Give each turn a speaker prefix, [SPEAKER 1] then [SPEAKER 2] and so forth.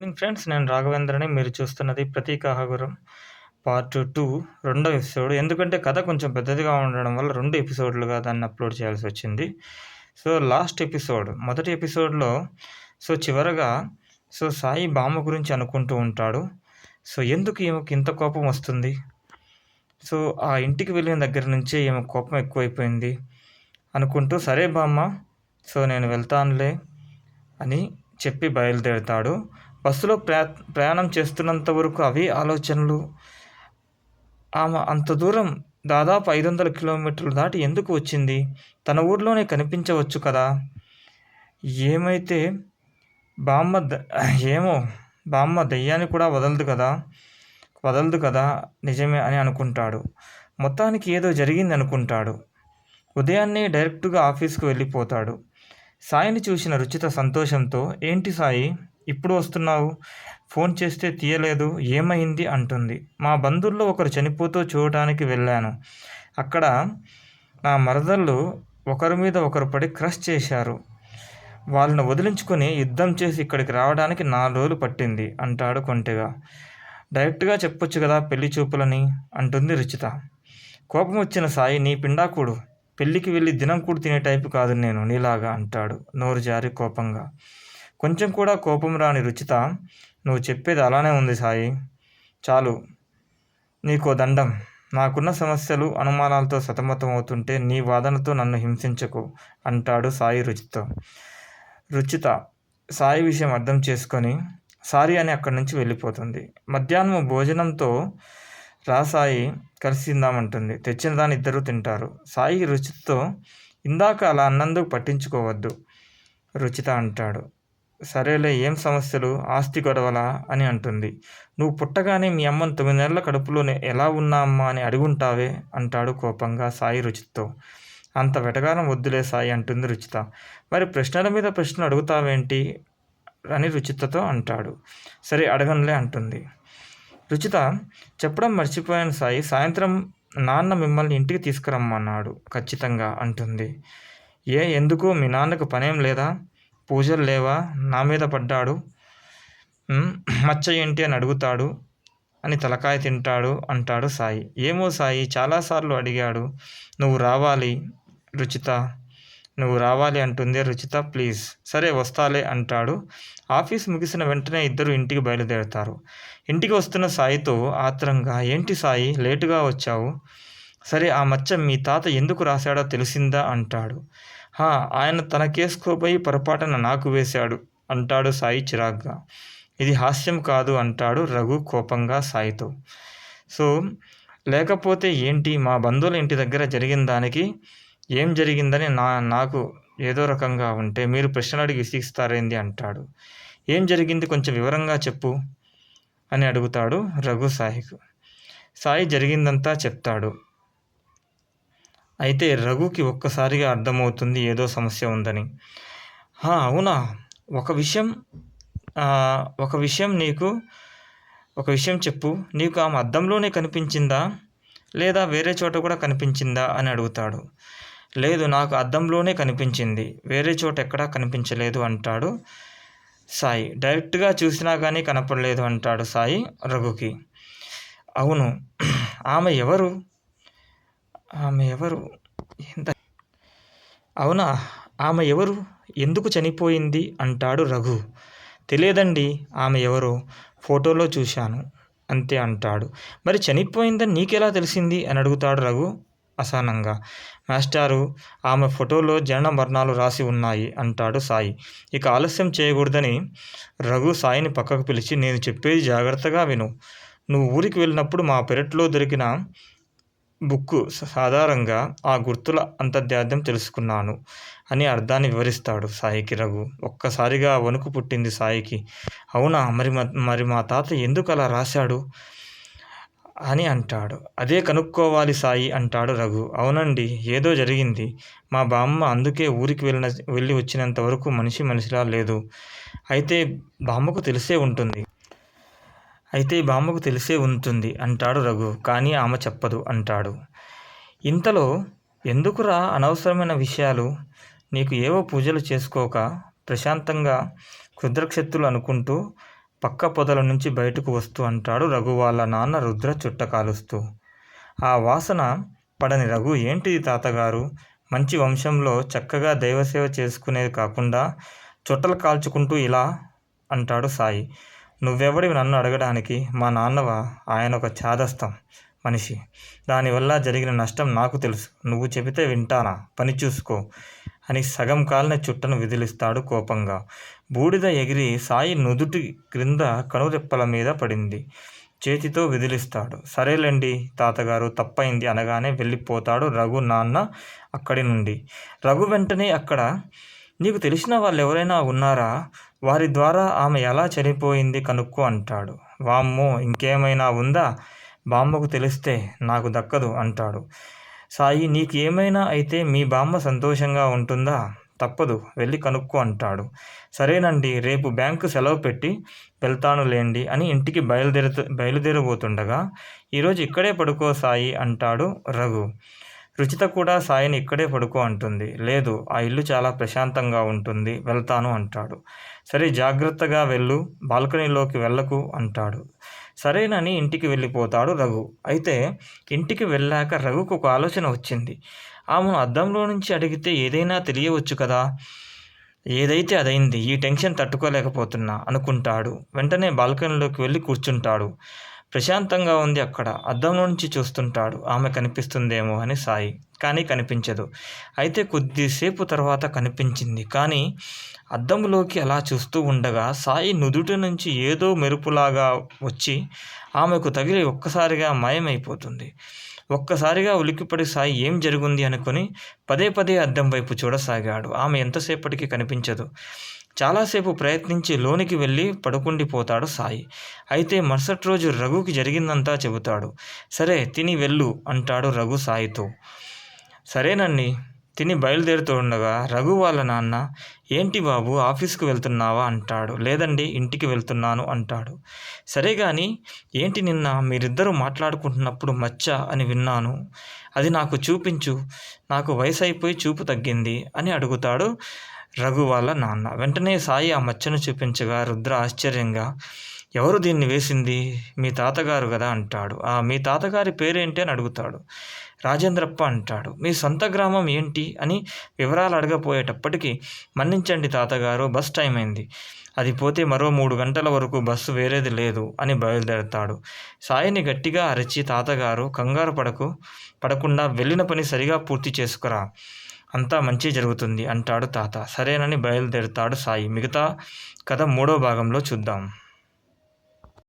[SPEAKER 1] Morning friends నేను రాఘవేంద్రని మీరు చూస్తున్నది ప్రతీకాహగురం పార్ట్ టూ రెండో ఎపిసోడ్ ఎందుకంటే కథ కొంచెం పెద్దదిగా ఉండడం వల్ల రెండు ఎపిసోడ్లుగా దాన్ని అప్లోడ్ చేయాల్సి వచ్చింది. సో లాస్ట్ ఎపిసోడ్ మొదటి ఎపిసోడ్లో సో చివరగా సో సాయి బామ్మ గురించి అనుకుంటూ ఉంటాడు. సో ఎందుకు ఈమెకి ఇంత కోపం వస్తుంది? సో ఆ ఇంటికి వెళ్ళిన దగ్గర నుంచే ఈమె కోపం ఎక్కువైపోయింది అనుకుంటూ సరే బామ్మ సో నేను వెళ్తానులే అని చెప్పి బయలుదేరుతాడు. బస్సులో ప్రయా ప్రయాణం చేస్తున్నంత వరకు అవి ఆలోచనలు. ఆమె అంత దూరం దాదాపు ఐదు వందల కిలోమీటర్లు దాటి ఎందుకు వచ్చింది? తన ఊర్లోనే కనిపించవచ్చు కదా. ఏమైతే బామ్మ ద ఏమో బామ్మ దయ్యాన్ని కూడా వదలదు కదా. వదలదు కదా నిజమే అని అనుకుంటాడు. మొత్తానికి ఏదో జరిగింది అనుకుంటాడు. ఉదయాన్నే డైరెక్ట్గా ఆఫీస్కి వెళ్ళిపోతాడు. సాయిని చూసిన రుచిత సంతోషంతో ఏంటి సాయి? ఇప్పుడు వస్తున్నావు? ఫోన్ చేస్తే తీయలేదు. ఏమైంది? అంటుంది. మా బంధువుల్లో ఒకరు చనిపోతూ చూడటానికి వెళ్ళాను. అక్కడ నా మరదళ్ళు ఒకరి మీద ఒకరు పడి క్రష్ చేశారు. వాళ్ళని వదిలించుకొని యుద్ధం చేసి ఇక్కడికి రావడానికి నాలుగు రోజులు పట్టింది అంటాడు కొంటెగా. డైరెక్ట్గా చెప్పొచ్చు కదా పెళ్ళి చూపులని? అంటుంది రుచిత. కోపం వచ్చిన సాయి నీ పిండాకుడు. పెళ్ళికి వెళ్ళి దినం కూడా తినే టైపు కాదు నేను నీలాగా అంటాడు నోరు జారి కోపంగా. కొంచెం కూడా కోపం రాని రుచిత నువ్వు చెప్పేది అలానే ఉంది సాయి. చాలు నీకో దండం. నాకున్న సమస్యలు అనుమానాలతో సతమతం అవుతుంటే నీ వాదనతో నన్ను హింసించకు అంటాడు సాయి రుచితో. రుచిత సాయి విషయం అర్థం చేసుకొని సారీ అని అక్కడి నుంచి వెళ్ళిపోతుంది. మధ్యాహ్నం భోజనంతో రా సాయి కలిసి తిందామంటుంది. తెచ్చిన దాన్ని ఇద్దరు తింటారు. సాయి రుచితో ఇందాక అలా అన్నందుకు పట్టించుకోవద్దు రుచిత అంటాడు. సరేలే ఏం సమస్యలు? ఆస్తి గొడవలా? అని అంటుంది. నువ్వు పుట్టగానే మీ అమ్మను తొమ్మిది నెలల కడుపులోనే ఎలా ఉన్నా అమ్మా అని అడుగుంటావే? అంటాడు కోపంగా సాయి రుచితో అంత వెటగారం వద్దులే సాయి అంటుంది రుచిత. మరి ప్రశ్నల మీద ప్రశ్నలు అడుగుతావేంటి? అని రుచితతో అంటాడు. సరే అడగనులే అంటుంది. రుచిత చెప్పడం మర్చిపోయాను సాయి. సాయంత్రం నాన్న మిమ్మల్ని ఇంటికి తీసుకురమ్మన్నాడు. ఖచ్చితంగా అంటుంది. ఏ ఎందుకు? మీ నాన్నకు పనేం లేదా? పూజలు లేవా? నా మీద పడ్డాడు. మచ్చ ఏంటి? అని అడుగుతాడు. అని తలకాయ తింటాడు అంటాడు సాయి. ఏమో సాయి చాలాసార్లు అడిగాడు. నువ్వు రావాలి రుచిత. నువ్వు రావాలి అంటుంది రుచిత. ప్లీజ్. సరే వస్తాలే అంటాడు. ఆఫీస్ ముగిసిన వెంటనే ఇద్దరు ఇంటికి బయలుదేరుతారు. ఇంటికి వస్తున్న సాయితో ఆత్రంగా ఏంటి సాయి లేటుగా వచ్చావు? సరే ఆ మచ్చ మీ తాత ఎందుకు రాశాడో తెలిసిందా? అంటాడు. హా ఆయన తన కేసుకోపోయి పొరపాటున నాకు వేశాడు అంటాడు సాయి చిరాగ్గా. ఇది హాస్యం కాదు అంటాడు రఘు కోపంగా సాయితో. సో లేకపోతే ఏంటి? మా బంధువుల ఇంటి దగ్గర జరిగిన దానికి ఏం జరిగిందని నా నాకు ఏదో రకంగా ఉంటే మీరు ప్రశ్నలు అడిగి విసిగిస్తారేంది? అంటాడు. ఏం జరిగింది? కొంచెం వివరంగా చెప్పు అని అడుగుతాడు రఘు సాయికు. సాయి జరిగిందంతా చెప్తాడు. అయితే రఘుకి ఒక్కసారిగా అర్థమవుతుంది ఏదో సమస్య ఉందని. అవునా? ఒక విషయం ఒక విషయం నీకు ఒక విషయం చెప్పు. నీకు ఆమె అద్దంలోనే కనిపించిందా? లేదా వేరే చోట కూడా కనిపించిందా అని అడుగుతాడు. లేదు నాకు అద్దంలోనే కనిపించింది. వేరే చోట ఎక్కడా కనిపించలేదు అంటాడు సాయి. డైరెక్ట్గా చూసినా కానీ కనపడలేదు అంటాడు సాయి రఘుకి. అవును ఆమె ఎవరు? ఆమె ఎవరు? ఎంత? అవునా ఆమె ఎవరు? ఎందుకు చనిపోయింది? అంటాడు రఘు. తెలియదండి ఆమె ఎవరో. ఫోటోలో చూశాను అంతే అంటాడు. మరి చనిపోయిందని నీకెలా తెలిసింది? అని అడుగుతాడు రఘు అసహనంగా. మాస్టారు ఆమె ఫోటోలో జనన మరణాలు రాసి ఉన్నాయి అంటాడు సాయి. ఇక ఆలస్యం చేయకూడదని రఘు సాయిని పక్కకు పిలిచి నేను చెప్పేది జాగ్రత్తగా విను. నువ్వు ఊరికి వెళ్ళినప్పుడు మా పెరట్లో దొరికిన బుక్కు సాధారణంగా ఆ గుర్తుల అంతర్ధార్థం తెలుసుకున్నాను అని అర్థాన్ని వివరిస్తాడు సాయికి రఘు. ఒక్కసారిగా వణుకు పుట్టింది సాయికి. అవునా మరి మరి మా తాత ఎందుకు అలా రాశాడు? అని అంటాడు. అదే కనుక్కోవాలి సాయి అంటాడు రఘు. అవునండి ఏదో జరిగింది. మా బామ్మ అందుకే ఊరికి వెళ్ళిన వెళ్ళి వచ్చినంత వరకు మనిషి మనిషిలా లేదు. అయితే బామ్మకు తెలిసే ఉంటుంది. అయితే బామ్మకు తెలిసే ఉంటుంది అంటాడు రఘు. కానీ ఆమె చెప్పదు అంటాడు. ఇంతలో ఎందుకురా అనవసరమైన విషయాలు? నీకు ఏవో పూజలు చేసుకోక ప్రశాంతంగా క్షుద్రక్షత్తులు అనుకుంటూ పక్క పొదల నుంచి బయటకు వస్తూ అంటాడు రఘు వాళ్ళ నాన్న రుద్ర చుట్ట కాలుస్తూ. ఆ వాసన పడని రఘు ఏంటిది తాతగారు? మంచి వంశంలో చక్కగా దైవసేవ చేసుకునేది కాకుండా చుట్టలు కాల్చుకుంటూ ఇలా అంటాడు సాయి. నువ్వెవడివి నన్ను అడగడానికి? మా నాన్నవ? ఆయన ఒక చాదస్తం మనిషి. దానివల్ల జరిగిన నష్టం నాకు తెలుసు. నువ్వు చెబితే వింటానా? పని చూసుకో అని సగం కాలిన చుట్టను విదిలిస్తాడు కోపంగా. బూడిద ఎగిరి సాయి నుదుటి క్రింద కనురెప్పల మీద పడింది. చేతితో విదిలిస్తాడు. సరేలేండి తాతగారు తప్పైంది అనగానే వెళ్ళిపోతాడు రఘు నాన్న అక్కడి నుండి. రఘు వెంటనే అక్కడ నీకు తెలిసిన వాళ్ళు ఎవరైనా ఉన్నారా? వారి ద్వారా ఆమె ఎలా చనిపోయింది కనుక్కో అంటాడు. వామ్మో ఇంకేమైనా ఉందా? బామ్మకు తెలిస్తే నాకు దక్కదు అంటాడు. సాయి నీకు ఏమైనా అయితే మీ బామ్మ సంతోషంగా ఉంటుందా? తప్పదు వెళ్ళి కనుక్కో అంటాడు. సరేనండి రేపు బ్యాంకు సెలవు పెట్టి వెళ్తాను లేండి అని ఇంటికి బయలుదేరు బయలుదేరబోతుండగా ఈరోజు ఇక్కడే పడుకో సాయి అంటాడు రఘు. రుచిత కూడా సాయిని ఇక్కడే పడుకో అంటుంది. లేదు ఆ ఇల్లు చాలా ప్రశాంతంగా ఉంటుంది వెళ్తాను అంటాడు. సరే జాగ్రత్తగా వెళ్ళు బాల్కనీలోకి వెళ్ళకు అంటాడు. సరేనని ఇంటికి వెళ్ళిపోతాడు రఘు. అయితే ఇంటికి వెళ్ళాక రఘుకు ఒక ఆలోచన వచ్చింది. ఆమెను అద్దంలో నుంచి అడిగితే ఏదైనా తెలియవచ్చు కదా? ఏదైతే అదైంది ఈ టెన్షన్ తట్టుకోలేకపోతున్నా అనుకుంటాడు. వెంటనే బాల్కనీలోకి వెళ్ళి కూర్చుంటాడు. ప్రశాంతంగా ఉంది అక్కడ. అద్దంలో నుంచి చూస్తుంటాడు. ఆమె కనిపిస్తుందేమో అని సాయి. కానీ కనిపించదు. అయితే కొద్దిసేపు తర్వాత కనిపించింది. కానీ అద్దంలోకి అలా చూస్తూ ఉండగా సాయి నుదుటి నుంచి ఏదో మెరుపులాగా వచ్చి ఆమెకు తగిలి ఒక్కసారిగా మాయమైపోతుంది. ఒక్కసారిగా ఉలిక్కిపడి సాయి ఏం జరిగింది అనుకుని పదే పదే అద్దం వైపు చూడసాగాడు. ఆమె ఎంతసేపటికి కనిపించదు. చాలాసేపు ప్రయత్నించి లోనికి వెళ్ళి పడుకుండిపోతాడు సాయి. అయితే మరుసటి రోజు రఘుకి జరిగిందంతా చెబుతాడు. సరే తిని వెళ్ళు అంటాడు రఘు సాయితో. సరేనండి తిని బయలుదేరుతూ ఉండగా రఘు వాళ్ళ నాన్న ఏంటి బాబు ఆఫీస్కి వెళ్తున్నావా? అంటాడు. లేదండి ఇంటికి వెళ్తున్నాను అంటాడు. సరే కానీ ఏంటి నిన్న మీరిద్దరూ మాట్లాడుకుంటున్నప్పుడు మచ్చ అని విన్నాను. అది నాకు చూపించు నాకు వయసు అయిపోయి చూపు తగ్గింది అని అడుగుతాడు రఘు వాళ్ళ నాన్న. వెంటనే సాయి ఆ మచ్చను చూపించగా రుద్ర ఆశ్చర్యంగా ఎవరు దీన్ని వేసింది? మీ తాతగారు కదా అంటాడు. ఆ మీ తాతగారి పేరేంటి? అని అడుగుతాడు. రాజేంద్రప్ప అంటాడు. మీ సొంత గ్రామం ఏంటి? అని వివరాలు అడగపోయేటప్పటికీ మన్నించండి తాతగారు బస్ టైం అయింది. అది పోతే మరో మూడు గంటల వరకు బస్సు వేరేది లేదు అని బయలుదేరతాడు. సాయిని గట్టిగా అరిచి తాతగారు కంగారు పడకు పడకుండా వెళ్ళిన పని సరిగా పూర్తి చేసుకురా. అంతా మంచి జరుగుతుంది అంటాడు తాత. సరేనని బయలుదేరుతాడు సాయి. మిగతా కథ మూడో భాగంలో చూద్దాం.